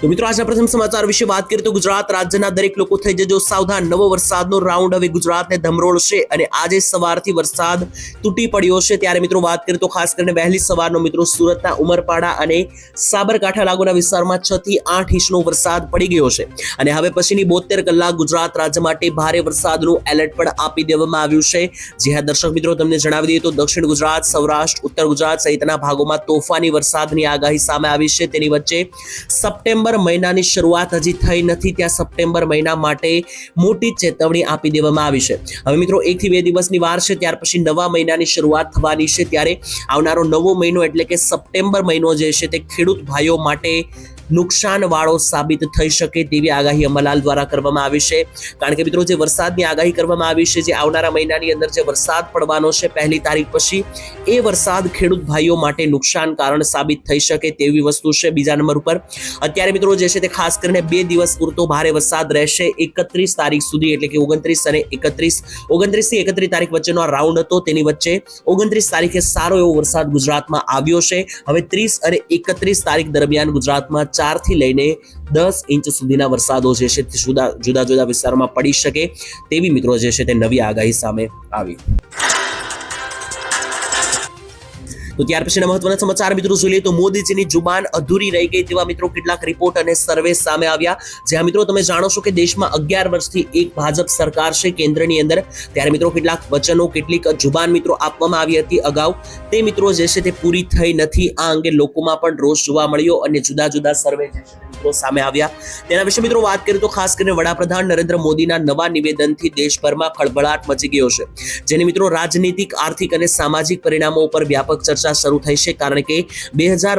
તો મિત્રો આજના પ્રથમ સમાચાર વિશે વાત કરીએ તો ગુજરાત રાજ્યના દરેક લોકો થઈ જજો સાવધાન. નવો વરસાદનો રાઉન્ડ હવે ગુજરાતને ધમરોળશે અને આજે સવારથી વરસાદ તૂટી પડ્યો છે. ત્યારે મિત્રો, વાત કરીએ તો ખાસ કરીને વહેલી સવારનો મિત્રો, સુરતના ઉમરપાડા અને સાબરકાંઠા લાગુના વિસ્તારમાં છ થી આઠ ઇંચનો વરસાદ પડી ગયો છે. અને હવે પછીની બોતેર કલાક ગુજરાત રાજ્ય માટે ભારે વરસાદનું એલર્ટ પણ આપી દેવામાં આવ્યું છે. જે હા, દર્શક મિત્રો, તમને જણાવી દઈએ તો દક્ષિણ ગુજરાત, સૌરાષ્ટ્ર, ઉત્તર ગુજરાત સહિતના ભાગોમાં તોફાની વરસાદની આગાહી સામે આવી છે. તેની વચ્ચે સપ્ટેમ્બર મહિનાની શરૂઆત હજી થઈ નથી. ત્યાં સપ્ટેમ્બર મહિના માટે મોટી ચેતવણી આપી દેવામાં આવી છે. હવે મિત્રો એકથી બે દિવસની વાર છે, ત્યાર પછી નવા મહિનાની શરૂઆત થવાની છે. ત્યારે આવનારો નવો મહિનો એટલે કે સપ્ટેમ્બર મહિનો જે છે તે ખેડૂત ભાઈઓ માટે નુકસાન વાળો સાબિત થઈ શકે તેવી આગાહી અમલાલ દ્વારા કરવામાં આવી છે. કારણ કે મિત્રો, જે વરસાદની આગાહી કરવામાં આવી છે, જે આવનારા મહિનાની અંદર જે વરસાદ પડવાનો છે, પહેલી તારીખ પછી, એ વરસાદ ખેડૂત ભાઈઓ માટે નુકસાન કારણ સાબિત થઈ શકે તેવી વસ્તુ છે બીજા નંબર ઉપર. અત્યારે મિત્રો, જે છે તે ખાસ કરીને બે દિવસ પૂરતો ભારે વરસાદ રહેશે એકત્રીસ તારીખ સુધી, એટલે કે ઓગણત્રીસ અને એકત્રીસ. ઓગણત્રીસથી એકત્રીસ તારીખ વચ્ચેનો આ રાઉન્ડ હતો, તેની વચ્ચે ઓગણત્રીસ તારીખે સારો એવો વરસાદ ગુજરાતમાં આવ્યો છે. હવે ત્રીસ અને એકત્રીસ તારીખ દરમિયાન ગુજરાતમાં ચારથી લઈને દસ ઇંચ સુધીના વરસાદો જે છે જુદા જુદા જુદા વિસ્તારોમાં પડી શકે તેવી મિત્રો જે છે તે નવી આગાહી સામે આવી. તો ત્યાર પછીના મહત્વના સમાચાર મિત્રો જોઈ લઈએ તો મોદીજીની જુબાન અધૂરી રહી ગઈ તેવા મિત્રો કેટલાક રિપોર્ટ અને સર્વે સામે આવ્યા. જ્યાં મિત્રો તમે જાણો છો કે દેશમાં અગિયાર વર્ષથી એક ભાજપ સરકાર છે કેન્દ્રની અંદર. ત્યારે મિત્રો કેટલાક વચનો, કેટલીક જુબાન મિત્રો આપવામાં આવી હતી અગાઉ. તે મિત્રો જે છે તે પૂરી થઈ નથી. આ અંગે લોકોમાં પણ રોષ જોવા મળ્યો અને જુદા જુદા સર્વે જે છે મિત્રો સામે આવ્યા. તેના વિશે મિત્રો વાત કરીએ તો ખાસ કરીને વડાપ્રધાન નરેન્દ્ર મોદીના નવા નિવેદનથી દેશભરમાં ખળભળાટ મચી ગયો છે. જેની મિત્રો રાજનીતિક, આર્થિક અને સામાજિક પરિણામો ઉપર વ્યાપક ચર્ચા શરૂ થઈ છે કારણ કે બે હજાર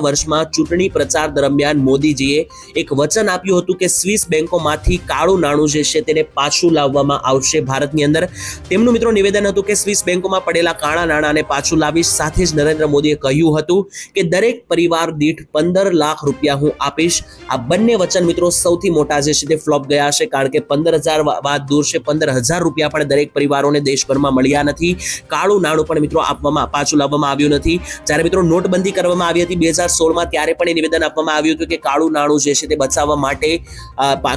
વર્ષમાં ચૂંટણી પ્રચાર દરમિયાન મોદીજીએ એક વચન આપ્યું હતું કે સ્વિસ બેન્કોમાંથી કાળું નાણું જે છે તેને પાછું લાવવામાં આવશે ભારતની અંદર. તેમનું મિત્રો નિવેદન હતું કે સ્વિસ બેન્કોમાં પડેલા કાળા નાણાંને પાછું લાવીશ સાથે જ નરેન્દ્ર મોદીએ કહ્યું હતું કે દરેક પરિવાર દીઠ પંદર લાખ રૂપિયા હું આપીશ. આ બંને વચન મિત્રો સૌથી મોટા જે છે તે ફ્લોપ ગયા છે કારણ કે પંદર હજાર વાત દૂર છે પંદર હજાર રૂપિયા પણ દરેક પરિવારોને દેશભરમાં મળ્યા નથી. કાળું નાણું પણ મિત્રો આપવામાં, પાછું લાવવામાં આવ્યું નથી. જ્યારે મિત્રો નોટબંધી કરવામાં આવી હતી બે હજાર સોળમાં, ત્યારે પણ એ નિવેદન આપવામાં આવ્યું હતું કે કાળું નાણું જે છે તે બચાવવા માટે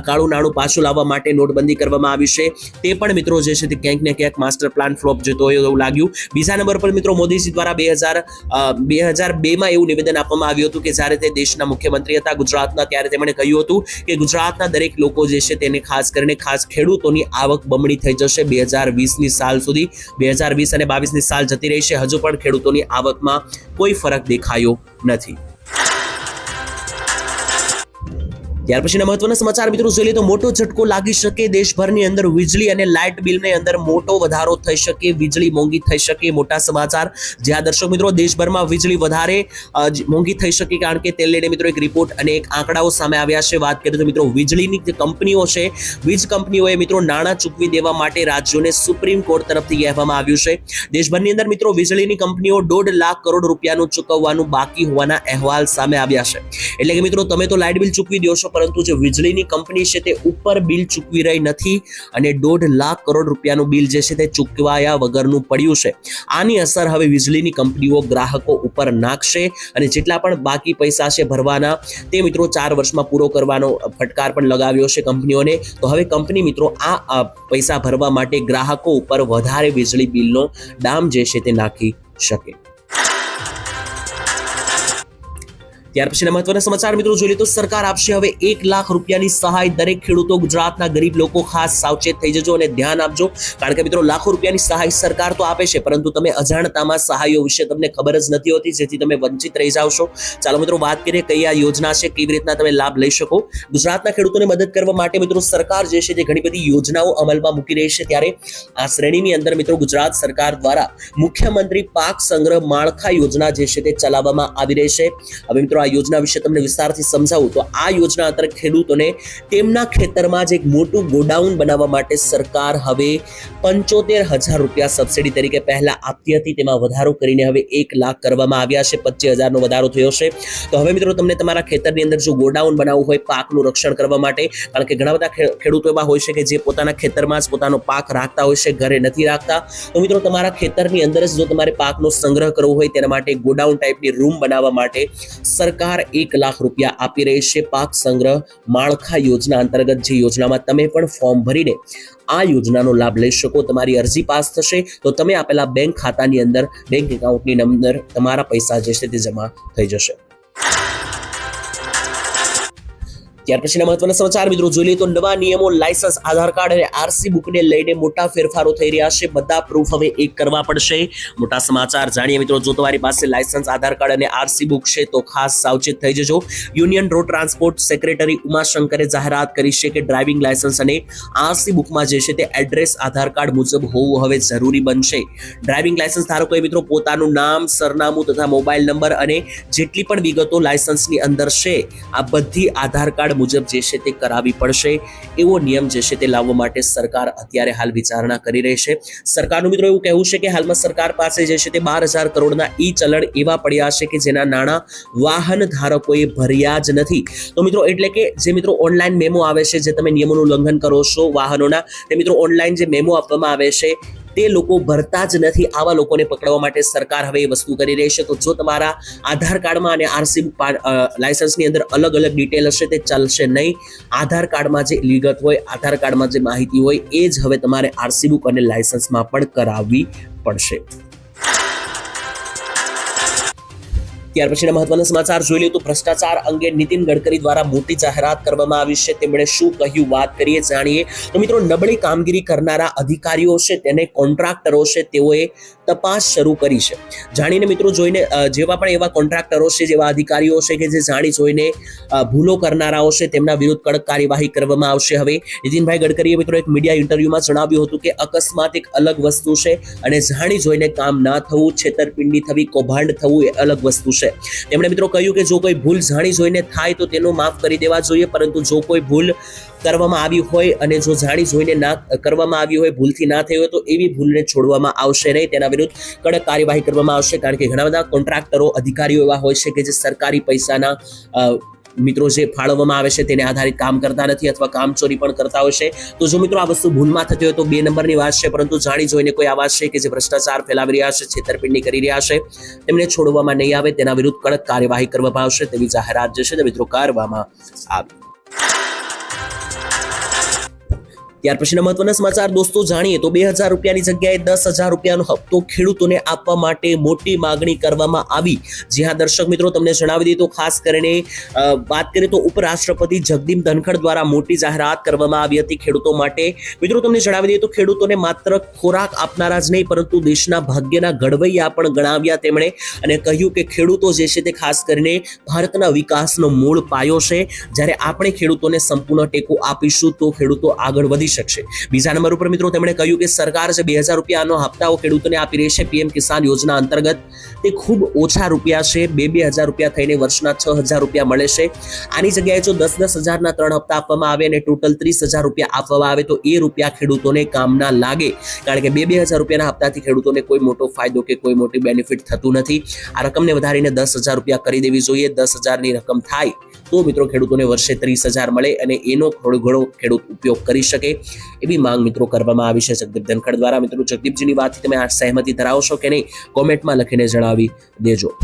કાળું નાણું પાછું લાવવા માટે નોટબંધી કરવામાં આવી છે. તે પણ મિત્રો જે છે તે ક્યાંક ને ક્યાંક માસ્ટર પ્લાન ફ્લોપ જતો હોય એવું લાગ્યું. બીજા નંબર પર મિત્રો મોદીજી દ્વારા બે હજાર બે હજાર બેમાં એવું નિવેદન આપવામાં આવ્યું હતું કે જ્યારે તે દેશના મુખ્યમંત્રી હતા ગુજરાતના, ત્યારે તેમણે કહ્યું હતું કે ગુજરાતના દરેક લોકો જે છે તેને ખાસ કરીને ખાસ ખેડૂતોની આવક બમણી થઈ જશે બે હજાર વીસની સાલ સુધી. બે હજાર વીસ અને બાવીસની સાલ જતી રહી છે હજુ પણ ખેડૂતોની આવકમાં કોઈ ફરક દેખાયો નથી. ત્યાર પછીના મહત્વના સમાચાર મિત્રો જોઈએ તો મોટો ઝટકો લાગી શકે, દેશભરની અંદર વીજળી અને લાઇટ બિલની અંદર મોટો વધારો થઈ શકે, વીજળી મોંઘી થઈ શકે, મોટા સમાચાર. જ્યાં દર્શક મિત્રો દેશભરમાં વીજળી વધારે મોંઘી થઈ શકે કારણ કે તે લઈને મિત્રો એક રિપોર્ટ અને એક આંકડાઓ સામે આવ્યા છે. વાત કરીએ તો મિત્રો વીજળીની જે કંપનીઓ છે, વીજ કંપનીઓએ મિત્રો નાણાં ચૂકવી દેવા માટે રાજ્યોને સુપ્રીમ કોર્ટ તરફથી કહેવામાં આવ્યું છે. દેશભરની અંદર મિત્રો વીજળીની કંપનીઓ દોઢ લાખ કરોડ રૂપિયાનું ચૂકવવાનું બાકી હોવાના અહેવાલ સામે આવ્યા છે. એટલે કે મિત્રો તમે તો લાઇટ બિલ ચૂકવી દો છો પરંતુ જે વીજળીની કંપની છે તે ઉપર બિલ ચૂકવી રહી નથી અને દોઢ લાખ કરોડ રૂપિયાનું બિલ જે છે તે ચૂકવાયા વગરનું પડ્યું છે. આની અસર હવે વીજળીની કંપનીઓ ગ્રાહકો ઉપર નાખશે અને જેટલા પણ બાકી પૈસા છે ભરવાના તે મિત્રો ચાર વર્ષમાં પૂરો કરવાનો ફટકાર પણ લગાવ્યો છે કંપનીઓને. તો હવે કંપની મિત્રો આ પૈસા ભરવા માટે ગ્રાહકો ઉપર વધારે વીજળી બિલનો દામ જે છે તે નાખી શકે. ત્યાર પછીના મહત્વના સમાચાર મિત્રો જોઈએ તો સરકાર આપશે હવે એક લાખ રૂપિયાની સહાય દરેક ખેડૂતો ગુજરાતના ગરીબ લોકો ખાસ સાવચેત થઈ જજો અને ધ્યાન આપજો. કારણ કે મિત્રો, લાખો રૂપિયાની સહાય સરકાર તો આપે છે, પરંતુ તમે અજાણતામાં સહાયો વિશે તમને ખબર જ નથી હોતી, જેથી તમે વંચિત રહી જાવ છો. ચાલો મિત્રો, વાત કરીએ કઈ આ યોજના છે, કેવી રીતના તમે લાભ લઈ શકો. ગુજરાતના ખેડૂતોને મદદ કરવા માટે મિત્રો, સરકાર જે છે તે ઘણી બધી યોજનાઓ અમલમાં મૂકી રહી છે. ત્યારે આ શ્રેણીની અંદર મિત્રો, ગુજરાત સરકાર દ્વારા મુખ્યમંત્રી પાક સંગ્રહ માળખા યોજના જે છે તે ચલાવવામાં આવી રહી છે. હવે મિત્રો આ યોજના વિશે તમને વિસ્તારથી સમજાવું, તો આ યોજના અંતર્ગત ખેડૂતોને તેમના ખેતરમાં જ એક મોટું ગોડાઉન બનાવવા માટે સરકાર હવે પંચોતેર હજાર રૂપિયા સબસિડી તરીકે પહેલા આપતી હતી, તેમાં વધારો કરીને હવે એક લાખ કરવામાં આવ્યા છે, પચીસ હજારનો વધારો થયો છે. તો હવે મિત્રો તમને તમારા ખેતરની અંદર જો ગોડાઉન બનાવવું હોય, પાકનું રક્ષણ કરવા માટે, કારણ કે ઘણા બધા ખેડૂતો એવા હોય છે કે જે પોતાના ખેતરમાં જ પોતાનો પાક રાખતા હોય છે, ઘરે નથી રાખતા. તો મિત્રો તમારા ખેતરની અંદર જ જો તમારે પાકનો સંગ્રહ કરવો હોય, તેના માટે ગોડાઉન ટાઈપની રૂમ બનાવવા માટે સરકાર એક લાખ રૂપિયા આપી રહી છે પાક સંગ્રહ માળખા યોજના અંતર્ગત. જે યોજનામાં તમે પણ ફોર્મ ભરીને આ યોજનાનો લાભ લઈ શકો. તમારી અરજી પાસ થશે તો તમે આપેલા બેંક ખાતાની અંદર, બેંક એકાઉન્ટની અંદર તમારા પૈસા જે છે તે જમા થઈ જશે. ત્યાર પછીના મહત્વના સમાચાર, મિત્રો જોઈ લઈએ તો નવા નિયમો લાયસન્સ આધાર કાર્ડ અને આરસી બુકને લઈને મોટા ફેરફારો થઈ રહ્યા છે. બધા પ્રૂફ હવે એક કરવા પડશે. મોટા સમાચાર જાણીએ મિત્રો, જો તમારી પાસે લાયસન્સ આધાર કાર્ડ અને આરસી બુક છે તો ખાસ સાવચેત થઈ જજો. યુનિયન રોડ ટ્રાન્સપોર્ટ સેક્રેટરી ઉમાશંકરે જાહેરાત કરી છે કે ડ્રાઇવિંગ લાયસન્સ અને આરસી બુકમાં જે છે તે એડ્રેસ આધાર કાર્ડ મુજબ હોવું હવે જરૂરી બનશે. ડ્રાઇવિંગ લાયસન્સ ધારકોએ મિત્રો પોતાનું નામ, સરનામું તથા મોબાઈલ નંબર અને જેટલી પણ વિગતો લાયસન્સની અંદર છે, આ બધી આધાર કાર્ડ મુજબ જે છે તે કરાવવી પડશે. એવો નિયમ જે છે તે લાવવા માટે સરકાર અત્યારે હાલ વિચારણા કરી રહી છે. સરકારનું મિત્રો એવું કહેવું છે કે હાલમાં સરકાર પાસે જે છે તે બાર હજાર કરોડના ઈ ચલણ એવા પડ્યા છે કે જેના નાણાં વાહન ધારકોએ ભર્યા જ નથી. તો મિત્રો એટલે કે જે મિત્રો ઓનલાઈન મેમો આવે છે, જે તમે નિયમોનું ઉલ્લંઘન કરો છો વાહનોના, તે મિત્રો ઓનલાઈન જે મેમો આપવામાં આવે છે તે લોકો ભરતા જ નથી આવા લોકોને પકડવા માટે સરકાર હવે એ વસ્તુ કરી રહી છે. તો જો તમારા આધાર કાર્ડમાં અને આરસી લાયસન્સની અંદર અલગ અલગ ડિટેલ હશે તે ચાલશે નહીં. આધાર કાર્ડમાં જે વિગત હોય, આધાર કાર્ડમાં જે માહિતી હોય, એ જ હવે તમારે આરસી બુક અને લાયસન્સમાં પણ કરાવવી પડશે. ત્યાર પછીના મહત્વના સમાચાર જોઈ લઈએ તો ભ્રષ્ટાચાર અંગે નીતિન ગડકરી દ્વારા મોટી જાહેરાત કરવામાં આવી છે. તેમણે શું કહ્યું વાત કરીએ જાણીએ. તો મિત્રો, નબળી કામગીરી કરનારા અધિકારીઓ છે, તેને કોન્ટ્રાક્ટરો છે, તેઓએ તપાસ શરૂ કરી છે. જાણીને મિત્રો જોઈને જેવા પણ એવા કોન્ટ્રાક્ટરો છે, જેવા અધિકારીઓ છે કે જે જાણી જોઈને ભૂલો કરનારાઓ છે, તેમના વિરુદ્ધ કડક કાર્યવાહી કરવામાં આવશે. હવે નીતિનભાઈ ગડકરીએ મિત્રો એક મીડિયા ઇન્ટરવ્યુમાં જણાવ્યું હતું કે, અકસ્માત એક અલગ વસ્તુ છે અને જાણી જોઈને કામ ના થવું, છેતરપિંડી થવી, કૌભાંડ થવું એ અલગ વસ્તુ છે. તેમણે મિત્રો કહ્યું કે જો કોઈ ભૂલ જાણી જોઈને થાય તો તેનો માફ કરી દેવા જોઈએ, પરંતુ જો કોઈ ભૂલ કરવામાં આવી હોય અને જો જાણી જોઈને ના કરવામાં આવી હોય, ભૂલથી ના થઈ હોય તો એવી ભૂલને છોડવામાં આવશે નહીં. તેના વિરુદ્ધ કડક કાર્યવાહી કરવામાં આવશે, કારણ કે ઘણા બધા કોન્ટ્રાક્ટરો, અધિકારીઓ એવા હોય છે કે જે સરકારી પૈસાના મિત્રો જે ફાળવવામાં આવે છે તેને આધારિત કામ કરતા નથી અથવા કામચોરી પણ કરતા હોય છે. તો જો મિત્રો આ વસ્તુ ભૂલમાં થતી હોય તો બે નંબરની વાત છે, પરંતુ જાણી જોઈને કોઈ આવા છે કે જે ભ્રષ્ટાચાર ફેલાવી રહ્યા છે, છેતરપિંડી કરી રહ્યા છે, તેમને છોડવામાં નહીં આવે, તેના વિરુદ્ધ કડક કાર્યવાહી કરવામાં આવશે તેવી જાહેરાત જે છે તે મિત્રો કરવામાં આવી. ત્યાર પછીના મહત્વના સમાચાર દોસ્તો જાણીએ તો બે હજાર રૂપિયાની જગ્યાએ દસ હજાર રૂપિયાનો હપ્તો ખેડૂતોને આપવા માટે મોટી માગણી કરવામાં આવી. જ્યાં દર્શક મિત્રો, તમને જણાવી દઈએ તો ખાસ કરીને વાત કરીએ તો ઉપરાષ્ટ્રપતિ જગદીપ ધનખડ દ્વારા મોટી જાહેરાત કરવામાં આવી હતી ખેડૂતો માટે. મિત્રો, તમને જણાવી દઈએ તો ખેડૂતોને માત્ર ખોરાક આપનારા જ નહીં, પરંતુ દેશના ભાગ્યના ઘડવૈયા પણ ગણાવ્યા તેમણે અને કહ્યું કે ખેડૂતો જે છે તે ખાસ કરીને ભારતના વિકાસનો મૂળ પાયો છે. જ્યારે આપણે ખેડૂતોને સંપૂર્ણ ટેકો આપીશું તો ખેડૂતો આગળ વધી શકશે. બીજા નંબર ઉપર મિત્રો તેમણે કહ્યું કે સરકાર જે બે હજાર રૂપિયાનો હપ્તાઓ ખેડૂતોને આપી રહી છે. પીએમ કિસાન યોજના અંતર્ગત તે ખૂબ ઓછા રૂપિયા છે. બે બે હજાર રૂપિયા થઈને વર્ષના છ હજાર રૂપિયા મળે છે. આની જગ્યાએ જો દસ દસ હજારના ત્રણ હપ્તા આપવામાં આવે અને ટોટલ ત્રીસ હજાર રૂપિયા આપવામાં આવે તો એ રૂપિયા ખેડૂતોને કામના લાગે. કારણ કે બે બે હજાર રૂપિયાના હપ્તાથી ખેડૂતોને કોઈ મોટો ફાયદો કે કોઈ મોટી બેનિફિટ થતું નથી. આ રકમને વધારીને દસ હજાર રૂપિયા કરી દેવી જોઈએ. દસ હજારની રકમ થાય તો મિત્રો ખેડૂતોને વર્ષે ત્રીસ હજાર મળે અને એનો થોડો ઘણો ખેડૂત ઉપયોગ કરી શકે એવી માંગ મિત્રો કરવામાં આવી છે જગદીપ ધનખડ દ્વારા. મિત્રો જગદીપજીની વાતથી તમે આ સહેમતી ધરાવશો કે નહીં? કોમેન્ટમાં લખીને જણાવી દેજો.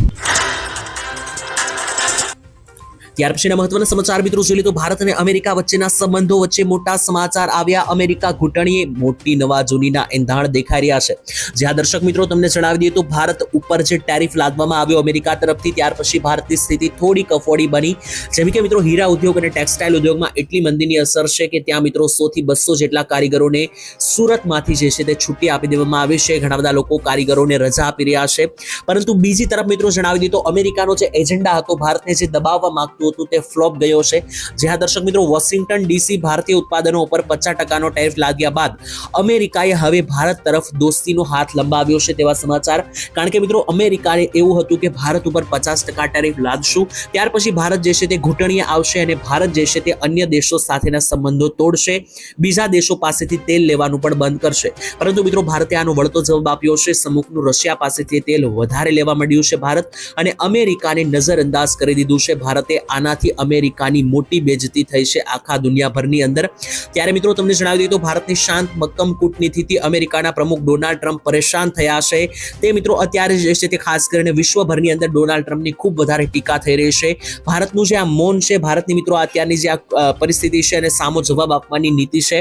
ત્યાર પછીના મહત્વના સમાચાર મિત્રો જોઈ લો તો ભારત અને અમેરિકા વચ્ચેના સંબંધો વચ્ચે મોટા સમાચાર આવ્યા. અમેરિકા ઘૂંટણીએ મોટી નવા જૂનીના એંધાણ દેખાઈ રહ્યા છે. જ્યાં દર્શક મિત્રો તમને જણાવી દઈએ તો ભારત ઉપર જે ટેરિફ લાદવામાં આવ્યો અમેરિકા તરફથી, ત્યાર પછી ભારતની સ્થિતિ થોડી કફોડી બની. જેમ કે મિત્રો હીરા ઉદ્યોગ અને ટેક્સટાઇલ ઉદ્યોગમાં એટલી મંદીની અસર છે કે ત્યાં મિત્રો સોથી બસો જેટલા કારીગરોને સુરતમાંથી જે છે તે છુટ્ટી આપી દેવામાં આવી છે. ઘણા બધા લોકો કારીગરોને રજા આપી રહ્યા છે. પરંતુ બીજી તરફ મિત્રો જણાવી દઈએ તો અમેરિકાનો જે એજન્ડા હતો, ભારતને જે દબાવવા માંગતું હતું તે ફ્લોપ ગયો છે. જ્યાં દર્શક મિત્રો, વોશિંગ્ટન ડીસી ભારતીય ઉત્પાદનો ઉપર પચાસ ટકાનો ટેરિફ લાગ્યા બાદ અમેરિકાએ હવે ભારત તરફ દોસ્તીનો હાથ લંબાવ્યો છે તેવા સમાચાર. કારણ કે મિત્રો, અમેરિકાએ એવું હતું કે ભારત ઉપર પચાસ ટકા ટેરિફ લાદશું. ત્યાર પછી ભારત જે છે તે ઘૂંટણીએ આવશે અને ભારત જે છે તે અન્ય દેશો સાથેના સંબંધો તોડશે. બીજા દેશો પાસેથી તેલ લેવાનું પણ બંધ કરશે. પરંતુ મિત્રો, ભારતે આનો વળતો જવાબ આપ્યો છે. સમુખનું રશિયા પાસેથી તેલ વધારે લેવા માંડ્યું છે ભારત અને અમેરિકાને નજરઅંદાજ કરી દીધું છે. ભારતે આનાથી અમેરિકાની મોટી બેજતી થઈ છે આખા દુનિયાભરની અંદર. ત્યારે મિત્રો તમને જણાવી દઈએ તો ભારતની શાંત મક્કમ કૂટનીતિથી અમેરિકાના પ્રમુખ ડોનાલ્ડ ટ્રમ્પ પરેશાન થયા છે. તે મિત્રો અત્યારે જે છે તે ખાસ કરીને વિશ્વભરની અંદર ડોનાલ્ડ ટ્રમ્પની ખૂબ વધારે ટીકા થઈ રહી છે. ભારતનું જે આ મૌન છે, ભારતની મિત્રો અત્યારની જે આ પરિસ્થિતિ છે અને સામો જવાબ આપવાની નીતિ છે,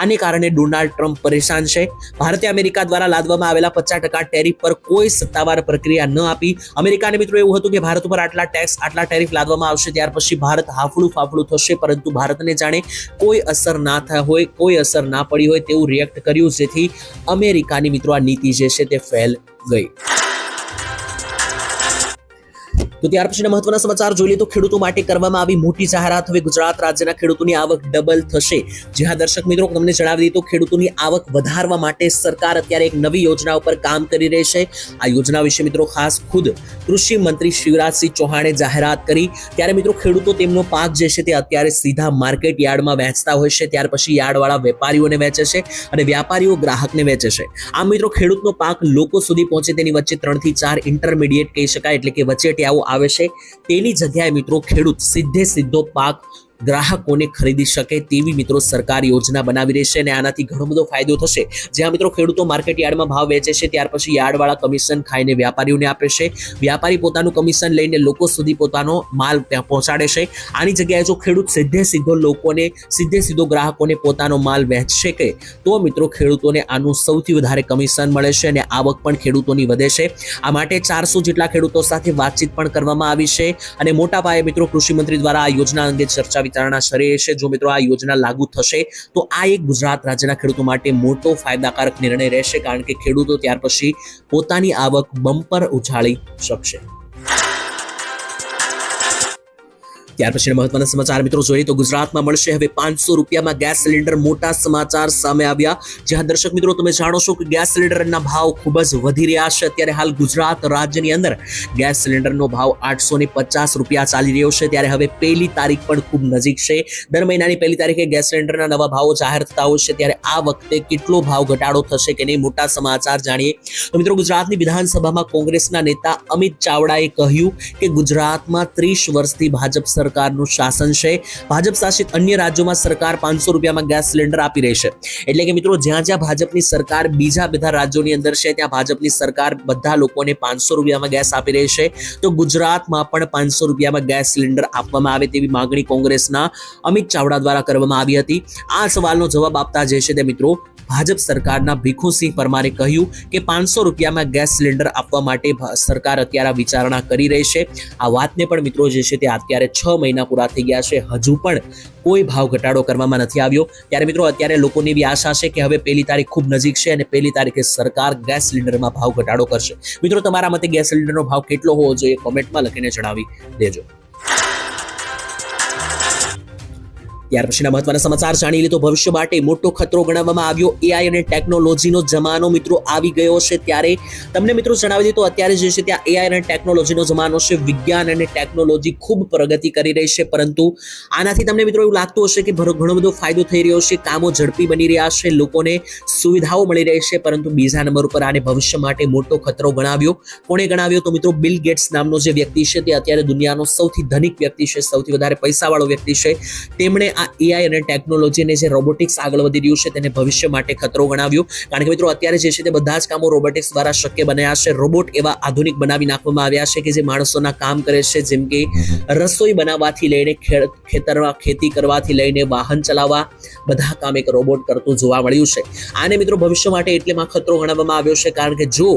આને કારણે ડોનાલ્ડ ટ્રમ્પ પરેશાન છે. ભારતે અમેરિકા દ્વારા લાદવામાં આવેલા પચાસ ટકા ટેરિફ પર કોઈ સત્તાવાર પ્રક્રિયા ન આપી. અમેરિકાને મિત્રો એવું હતું કે ભારત ઉપર આટલા ટેક્સ, આટલા ટેરિફ લાદવામાં આવશે ત્યાર પછી ભારત હાફળું ફાફળું થશે, પરંતુ ભારતને જાણે કોઈ અસર ના થયા હોય, કોઈ અસર ના પડી હોય તેવું રિએક્ટ કર્યું, જેથી અમેરિકાની મિત્રો આ નીતિ જે છે તે ફેલ ગઈ. તો ત્યાર પછીના મહત્વના સમાચાર જોઈ લઈએ તો ખેડૂતો માટે કરવામાં આવી મોટી જાહેરાત હવે ગુજરાત રાજ્યના ખેડૂતોની આવક ડબલ થશે. જ્યાં દર્શક મિત્રો, તમને જણાવી દઈએ તો ખેડૂતોની આવક વધારવા માટે સરકાર અત્યારે એક નવી યોજના ઉપર કામ કરી રહી છે. આ યોજના વિશે મિત્રો ખાસ ખુદ કૃષિ મંત્રી શિવરાજસિંહ ચૌહાણે જાહેરાત કરી. ત્યારે મિત્રો ખેડૂતો તેમનો પાક જે છે તે અત્યારે સીધા માર્કેટ યાર્ડમાં વેચતા હોય છે. ત્યાર પછી યાર્ડવાળા વેપારીઓને વેચે છે અને વ્યાપારીઓ ગ્રાહકને વેચે છે. આમ મિત્રો ખેડૂતનો પાક લોકો સુધી પહોંચે તેની વચ્ચે ત્રણથી ચાર ઇન્ટરમીડિયેટ કહી શકાય એટલે કે વચેટિયાઓ આવે છે. તેની જગ્યાએ મિત્રો ખેડૂત સીધે સીધો પાક ગ્રાહકોને ખરીદી શકે તેવી મિત્રો સરકાર યોજના બનાવી રહી છે અને આનાથી ઘણો બધો ફાયદો થશે. જ્યાં મિત્રો ખેડૂતો માર્કેટ યાર્ડમાં ભાવ વેચે છે, ત્યાર પછી યાર્ડવાળા કમિશન ખાઈને વ્યાપારીઓને આપે છે. વ્યાપારી પોતાનું કમિશન લઈને લોકો સુધી પોતાનો માલ ત્યાં પહોંચાડે છે. આની જગ્યાએ જો ખેડૂત સીધે સીધો લોકોને, સીધે સીધો ગ્રાહકોને પોતાનો માલ વહેંચશે કે, તો મિત્રો ખેડૂતોને આનું સૌથી વધારે કમિશન મળે છે અને આવક પણ ખેડૂતોની વધે છે. આ માટે ચારસો જેટલા ખેડૂતો સાથે વાતચીત પણ કરવામાં આવી છે અને મોટા પાયે મિત્રો કૃષિ મંત્રી દ્વારા આ યોજના અંગે ચર્ચા વિચારણા શરૂ છે. જો મિત્રો આ યોજના લાગુ થશે, તો આ એક ગુજરાત રાજ્યના ખેડૂતો માટે મોટો ફાયદાકારક નિર્ણય રહેશે. કારણ કે ખેડૂતો ત્યાર પછી પોતાની આવક બમ્પર ઉછાળી શકશે. ત્યાર મહત્વના સમાચાર મિત્રો જોઈએ તો ગુજરાતમાં મળશે હવે પાંચસો રૂપિયામાં ગેસ સિલિન્ડર. મોટા સમાચાર સામે આવ્યા. જ્યાં દર્શક મિત્રો તમે જાણો છો કે ગેસ સિલિન્ડરના ભાવ ખૂબ જ વધી રહ્યા છે. અત્યારે હાલ ગુજરાત રાજ્યની અંદર ગેસ સિલિન્ડરનો ભાવ આઠસો રૂપિયા ચાલી રહ્યો છે. ત્યારે હવે પહેલી તારીખ પણ ખૂબ નજીક છે. દર મહિનાની પહેલી તારીખે ગેસ સિલિન્ડરના નવા ભાવો જાહેર થતા હોય છે. ત્યારે આ વખતે કેટલો ભાવ ઘટાડો થશે કે નહીં મોટા સમાચાર જાણીએ. તો મિત્રો ગુજરાતની વિધાનસભામાં કોંગ્રેસના નેતા અમિત ચાવડાએ કહ્યું કે ગુજરાતમાં ત્રીસ વર્ષથી ભાજપ સરકારનું શાસન છે. ભાજપ શાસિત અન્ય રાજ્યોમાં સરકાર પાંચસો રૂપિયામાં ગેસ સિલિન્ડર આપી રહી છે. એટલે કે મિત્રો, જ્યાં જ્યાં ભાજપની સરકાર બીજા બધા રાજ્યોની અંદર છે, ત્યાં ભાજપની સરકાર બધા લોકોને પાંચસો રૂપિયામાં ગેસ આપી રહી છે. તો ગુજરાતમાં પણ પાંચસો રૂપિયામાં ગેસ સિલિન્ડર આપવામાં આવે તેવી માંગણી કોંગ્રેસના અમિત ચાવડા દ્વારા કરવામાં આવી હતી. આ સવાલનો જવાબ આપતા જે છે તે મિત્રો ભાજપ સરકારના ભીખુસિંહ પરમારે કહ્યું કે પાંચસો રૂપિયામાં ગેસ સિલિન્ડર આપવા માટે સરકાર અત્યારે વિચારણા કરી રહી છે. આ વાતને પણ મિત્રો જે છે તે અત્યારે છ મહિના પૂરા થઈ ગયા છે. હજુ પણ કોઈ ભાવ ઘટાડો કરવામાં નથી આવ્યો. ત્યારે મિત્રો અત્યારે લોકોની એવી આશા છે કે હવે પહેલી તારીખ ખૂબ નજીક છે અને પહેલી તારીખે સરકાર ગેસ સિલિન્ડરમાં ભાવ ઘટાડો કરશે. મિત્રો, તમારા મતે ગેસ સિલિન્ડરનો ભાવ કેટલો હોવો જોઈએ? કોમેન્ટમાં લખીને જણાવી દેજો. ત્યાર પછીના મહત્વના સમાચાર જાણી લીધો. ભવિષ્ય માટે મોટો ખતરો ગણાવવામાં આવ્યો. એઆઈ અને ટેકનોલોજીનો જમાનો મિત્રો આવી ગયો છે ત્યારે. તમને મિત્રો જણાવી દીધું અત્યારે જે છે ત્યાં એઆઈ અને ટેકનોલોજીનો જમાનો છે. વિજ્ઞાન અને ટેકનોલોજી ખૂબ પ્રગતિ કરી રહી છે. પરંતુ આનાથી તમને મિત્રો એવું લાગતું હશે કે ઘણો બધો ફાયદો થઈ રહ્યો છે. કામો ઝડપી બની રહ્યા છે. લોકોને સુવિધાઓ મળી રહી છે. પરંતુ બીજા નંબર ઉપર આને ભવિષ્ય માટે મોટો ખતરો ગણાવ્યો. કોણે ગણાવ્યો તો મિત્રો બિલ ગેટ્સ નામનો જે વ્યક્તિ છે તે અત્યારે દુનિયાનો સૌથી ધનિક વ્યક્તિ છે. સૌથી વધારે પૈસાવાળો વ્યક્તિ છે. તેમણે આ એઆઈ અને ટેકનોલોજી અને જે રોબોટિક્સ આગળ વધી રહ્યું છે તેને ભવિષ્ય માટે ખતરો ગણાવ્યો. કારણ કે મિત્રો અત્યારે જે છે તે બધા જ કામો રોબોટિક્સ દ્વારા શક્ય બન્યા છે. રોબોટ એવા આધુનિક બનાવી નાખવામાં આવ્યા છે કે જે માણસોના કામ કરે છે જેમ કે રસોઈ બનાવવાથી લઈને ખેતરમાં ખેતી કરવાથી લઈને વાહન ચલાવવા બધા કામ એક રોબોટ કરતું જોવા મળ્યું છે. આને મિત્રો ભવિષ્ય માટે એટલેમાં ખતરો ગણાવવામાં આવ્યો છે કારણ કે જો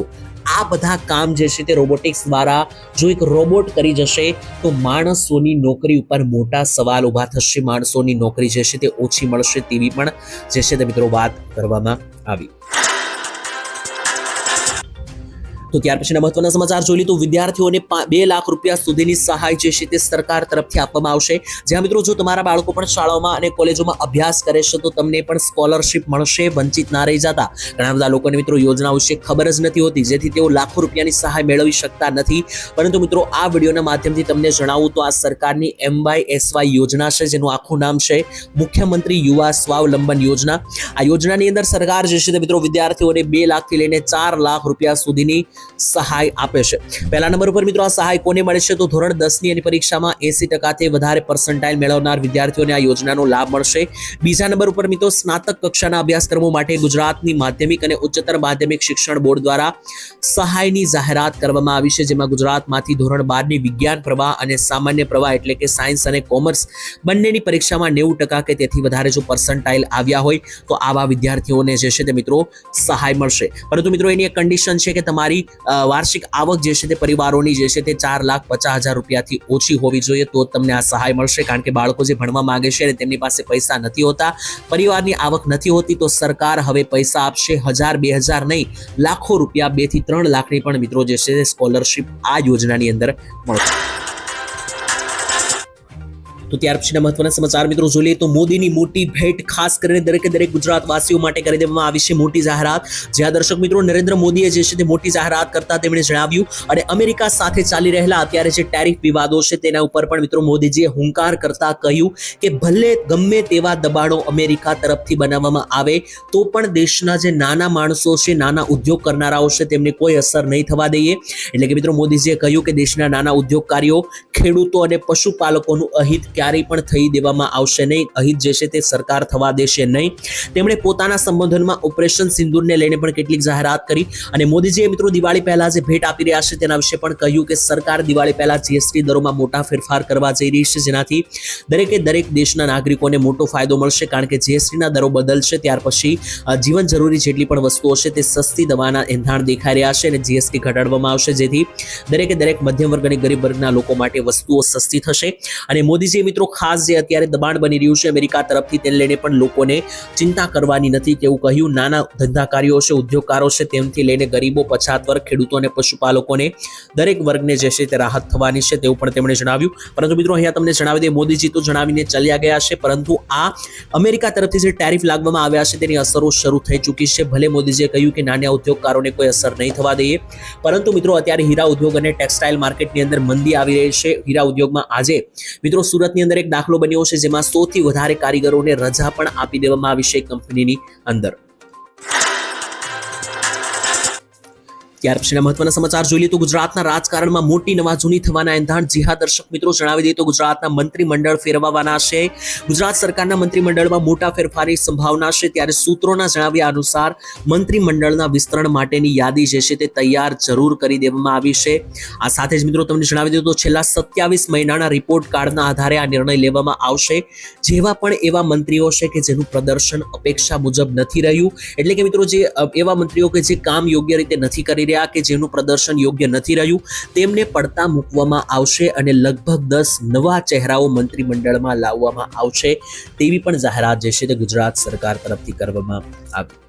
આ બધા કામ જે છે તે રોબોટિક્સ દ્વારા જો એક રોબોટ કરી જશે, તો માણસોની નોકરી ઉપર મોટા સવાલ ઊભા થશે. માણસોની નોકરી જે છે તે ઓછી મળશે તેવી પણ જે છે તે મિત્રો વાત કરવામાં આવી. તો ત્યાર પછીના મહત્વના સમાચાર જોઈ તો વિદ્યાર્થીઓને બે લાખ રૂપિયા સુધીની સહાય જે છે તે સરકાર તરફથી આપવામાં આવશે. જ્યાં મિત્રો જો તમારા બાળકો પણ શાળાઓમાં અને કોલેજોમાં અભ્યાસ કરે છે તો તમને પણ સ્કોલરશિપ મળશે, વંચિત ના રહી જતા. ઘણા બધા લોકોને મિત્રો યોજના વિશે ખબર જ નથી હોતી, જેથી તેઓ લાખો રૂપિયાની સહાય મેળવી શકતા નથી. પરંતુ મિત્રો આ વિડીયોના માધ્યમથી તમને જણાવું તો આ સરકારની એમ વાય એસ વાય યોજના છે, જેનું આખું નામ છે મુખ્યમંત્રી યુવા સ્વાવલંબન યોજના. આ યોજનાની અંદર સરકાર જે છે તે મિત્રો વિદ્યાર્થીઓને બે લાખથી લઈને ચાર લાખ રૂપિયા સુધીની સહાય આપે છે. પહેલા નંબર ઉપર મિત્રો આ સહાય કોને મળે છે? તો ધોરણ દસની એની પરીક્ષામાં એસી ટકાથી વધારે પર્સન્ટાઇલ મેળવનાર વિદ્યાર્થીઓને આ યોજનાનો લાભ મળશે. બીજા નંબર ઉપર મિત્રો સ્નાતક કક્ષાના અભ્યાસક્રમો માટે ગુજરાતની માધ્યમિક અને ઉચ્ચતર માધ્યમિક શિક્ષણ બોર્ડ દ્વારા સહાયની જાહેરાત કરવામાં આવી છે, જેમાં ગુજરાતમાંથી ધોરણ બારની વિજ્ઞાન પ્રવાહ અને સામાન્ય પ્રવાહ એટલે કે સાયન્સ અને કોમર્સ બંનેની પરીક્ષામાં નેવું ટકા કે તેથી વધારે જો પર્સન્ટાઇલ આવ્યા હોય, તો આવા વિદ્યાર્થીઓને જે છે તે મિત્રો સહાય મળશે. પરંતુ મિત્રો એની એક કન્ડિશન છે કે તમારી વાર્ષિક આવક જે છે તે પરિવારોની જે છે તે ચાર લાખ પચાસ હજાર રૂપિયાથી ઓછી હોવી જોઈએ તો તમને આ સહાય મળશે. કારણ કે બાળકો જે ભણવા માંગે છે અને તેમની પાસે પૈસા નથી હોતા, પરિવારની આવક નથી હોતી તો સરકાર હવે પૈસા આપશે હજાર, બે હજાર નહીં, લાખો રૂપિયા, બેથી ત્રણ લાખની પણ મિત્રો જે છે સ્કોલરશિપ આ યોજનાની અંદર મળશે. તો ત્યાર પછીના મહત્વના સમાચાર મિત્રો જોઈ લઈએ તો મોદીની મોટી ભેટ ખાસ કરીને દરેકે દરેક ગુજરાતવાસીઓ માટે કરી દેવામાં આવી છે મોટી જાહેરાત. જ્યાં દર્શક મિત્રો નરેન્દ્ર મોદીએ જે છે તે મોટી જાહેરાત કરતા તેમણે જણાવ્યું, અને અમેરિકા સાથે ચાલી રહેલા અત્યારે જે ટેરિફ વિવાદો છે તેના ઉપર પણ મિત્રો મોદીજીએ હુંકાર કરતા કહ્યું કે ભલે ગમે તેવા દબાણો અમેરિકા તરફથી બનાવવામાં આવે, તો પણ દેશના જે નાના માણસો છે, નાના ઉદ્યોગ કરનારાઓ છે તેમને કોઈ અસર નહીં થવા દઈએ. એટલે કે મિત્રો મોદીજીએ કહ્યું કે દેશના નાના ઉદ્યોગકારીઓ ખેડૂતો અને પશુપાલકોનું અહિત ક્યારેય પણ થઈ દેવામાં આવશે નહીં. અહિત જે છે તે સરકાર થવા દેશે નહીં. તેમણે પોતાના સંબોધનમાં ઓપરેશન સિંદૂરને લઈને પણ કેટલીક જાહેરાત કરી અને મોદીજીએ મિત્રો દિવાળી પહેલા જે ભેટ આપી રહ્યા છે તેના વિશે પણ કહ્યું કે સરકાર દિવાળી પહેલા જીએસટી દરોમાં મોટા ફેરફાર કરવા જઈ રહી છે. જેનાથી દરેકે દરેક દેશના નાગરિકોને મોટો ફાયદો મળશે કારણ કે જીએસટીના દરો બદલશે. ત્યાર પછી જીવન જરૂરી જેટલી પણ વસ્તુઓ છે તે સસ્તી દવાના એંધાણ દેખાઈ રહ્યા છે અને જીએસટી ઘટાડવામાં આવશે. જેથી દરેકે દરેક મધ્યમ વર્ગ અને ગરીબ વર્ગના લોકો માટે વસ્તુઓ સસ્તી થશે. અને મોદીજી મિત્રો, ખાસ જે અત્યારે દબાણ બની રહ્યું છે અમેરિકા તરફથી, તેને લઈને પણ લોકોને ચિંતા કરવાની નથી તેવું કહ્યું. નાના ધંધાકારીઓ છે, ઉદ્યોગકારો છે, તેમથી લઈને ગરીબો પછાત વર્ગ ખેડૂતો અને પશુપાલકોને દરેક વર્ગને જે છે તે રાહત થવાની છે તેવું પણ તેમણે જણાવ્યું. પરંતુ મિત્રો, અહીંયા તમને જણાવી દે મોદીજી તો જણાવીને ચાલ્યા ગયા છે, પરંતુ આ અમેરિકા તરફથી જે ટેરિફ લાગવામાં આવ્યા છે તેની અસરો શરૂ થઈ ચૂકી છે. ભલે મોદીજીએ કહ્યું કે નાના ઉદ્યોગકારોને કોઈ અસર નહીં થવા દઈએ, પરંતુ મિત્રો, અત્યારે હીરા ઉદ્યોગ અને ટેક્સટાઇલ માર્કેટની અંદર મંદી આવી રહી છે. હીરા ઉદ્યોગમાં આજે મિત્રો, સુરતની અંદર એક દાખલો બન્યો છે જેમાં સૌથી વધારે કારીગરોને રજા પણ આપી દેવામાં આવી છે કંપનીની અંદર. ત્યાર પછીના મહત્વના સમાચાર જોઈ લઈએ તો ગુજરાતના રાજકારણમાં મોટી નવાજૂની થવાના એંધાણ જી દર્શક મિત્રો જણાવી દઈએ તો ગુજરાતના મંત્રીમંડળ ફેરવવાના છે. ગુજરાત સરકારના મંત્રીમંડળમાં મોટા ફેરફારની સંભાવના છે. ત્યારે સૂત્રોના જણાવ્યા અનુસાર મંત્રીમંડળના વિસ્તરણ માટેની યાદી જે છે તે તૈયાર જરૂર કરી દેવામાં આવી છે. આ સાથે જ મિત્રો તમને જણાવી દઉં તો છેલ્લા સત્યાવીસ મહિનાના રિપોર્ટ કાર્ડના આધારે આ નિર્ણય લેવામાં આવશે. જેવા પણ એવા મંત્રીઓ છે કે જેનું પ્રદર્શન અપેક્ષા મુજબ નથી રહ્યું. એટલે કે મિત્રો જે એવા મંત્રીઓ કે જે કામ યોગ્ય રીતે નથી કરી રહ્યા કે જેનું પ્રદર્શન યોગ્ય નથી રહ્યું, તેમને પડતા મૂકવામાં આવશે અને લગભગ દસ નવા ચહેરાઓ મંત્રીમંડળમાં લાવવામાં આવશે તેવી પણ જાહેરાત જે છે તે ગુજરાત સરકાર તરફથી કરવામાં આવી.